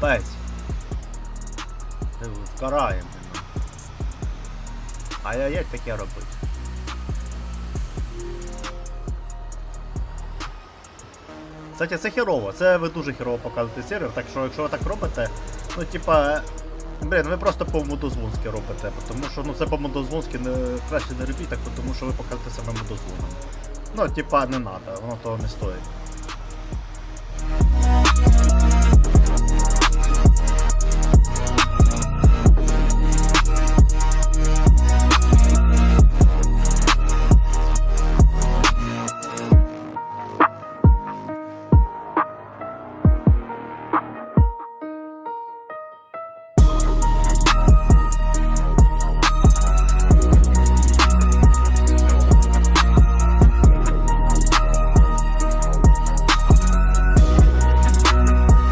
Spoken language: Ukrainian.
Капець. Ти мене. А я як таке робити? Кстати, це херово, це ви дуже херово показуєте сервер, так що якщо ви так робите, ну типа. Блін, ви просто по мудозвонськи робите, тому що ну це по мудозвонськи не краще не робіть так, тому що ви показуєте себе мудозвоном. Ну, типа, не треба, воно того не стоїть.